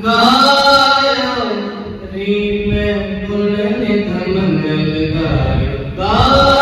गायो री में फुल ने धमन गायो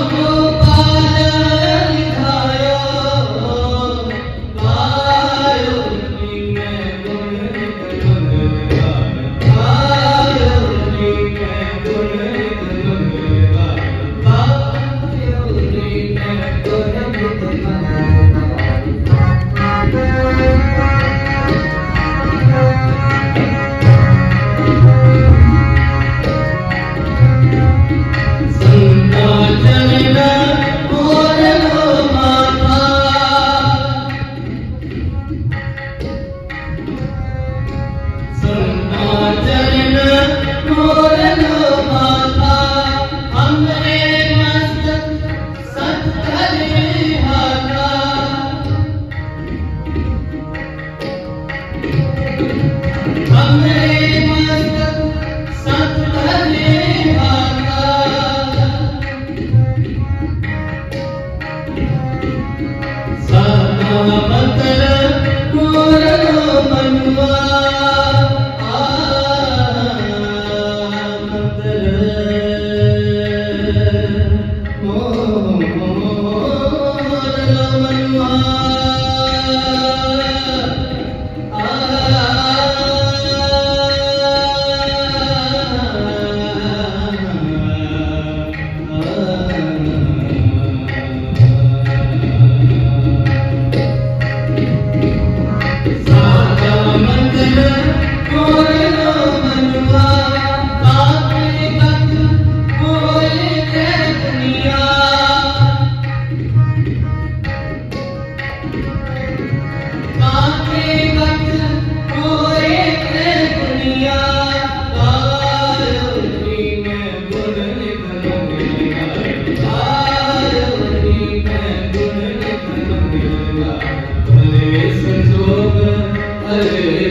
Deus.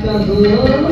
प्रभु